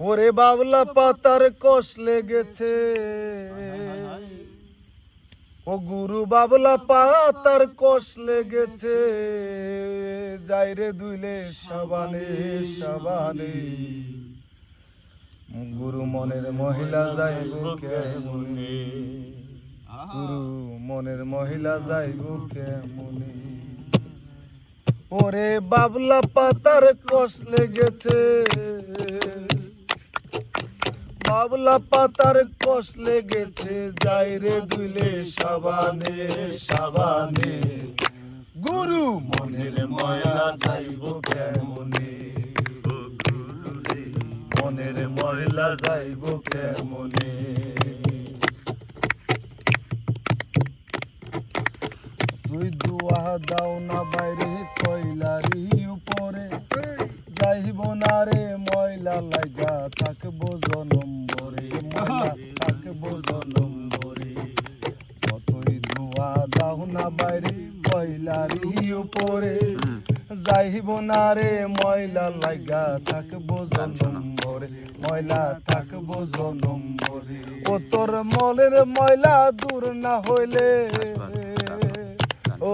ওরে বাবলা পাতার কষ লেগেছে। ও গুরু বাবলা পাতার কষ লেগেছে। যাইরে দুইলে সাবানে সাবানে। গুরু মনের মহিলা যাইব কেমনে। গুরু মনের মহিলা যাইব কেমনে। ওরে বাবলা পাতার কষ লেগেছে। বাবলা পাতার কষ লেগেছে, যাই রে দুইলে সাবানে সাবানে। গুরু মনের ময়লা যাইব কেমনে? মনের ময়লা যাইব কেমনে? তুই দুয়া দাও না বাইরে কইলারি উপরে। যাইব না রে, ময়লা লাগা থাকব জনম্বরে না বাইরে কইলারি উপরে যাইব না রে ময়লা লাগা থাকব জনম্বরে ময়লা থাকব জনম্বরে ও তোর মলের ময়লা দূর না হইলে ও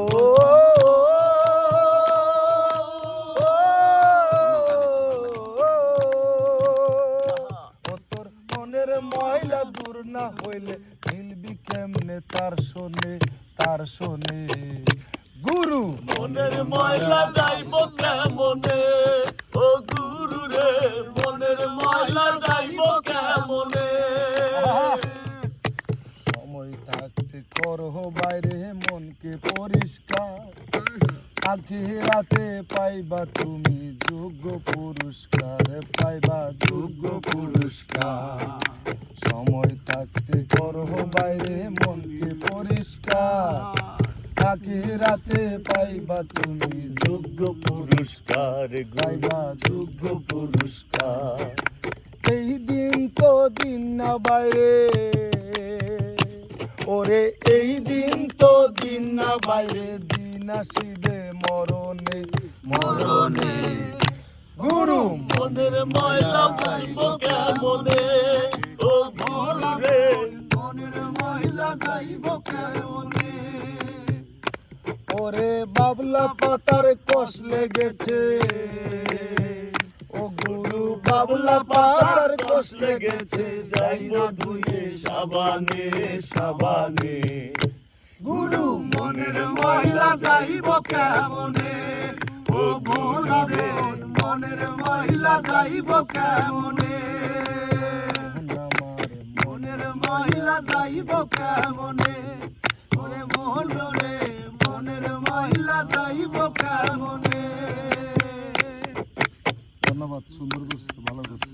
ও তোর মনের ময়লা দূর না হইলে মিলবি কেমনে? তার শোনে তার শোনে। গুরু! মনের ময়লা যাইব কেমনে? ও গুরু রে মনের ময়লা যাইব কেমনে? সময় থাকতে করহ বাইরে মনকে পরিষ্কার। আখি রাতে পাইবা তুমি যোগ্য পুরস্কার পাইবা যোগ্য পুরস্কার। আখি রাতে পাইবা তুমি যোগ্য পুরস্কার পাইবা যোগ্য পুরস্কার। এই দিন তো দিন না বাইরে। ওরে এই দিন তো দিন না বাইরে। দিন আসিবে মরণে। মরণে। গুরু মনের ময়লা যাইব কেমনে? ও গুরু রে। মনের মহিলা যাইব কেমনে? ওরে বাবলা পাতার কষ লেগেছে। ও গুরু, বাবলা পাতার কষ লেগেছে। যাই না ধুয়ে সাবানে সাবানে। গুরু, মনের ময়লা যাইব কেমনে? ও রে মনের ময়লা যাইব কেমনে? মনের মহিলা যাইব কেমনে? ওরে মোহন রে। মনের মহিলা যাইব কেমনে? ধন্যবাদ সুন্দর করছে ভালো করছে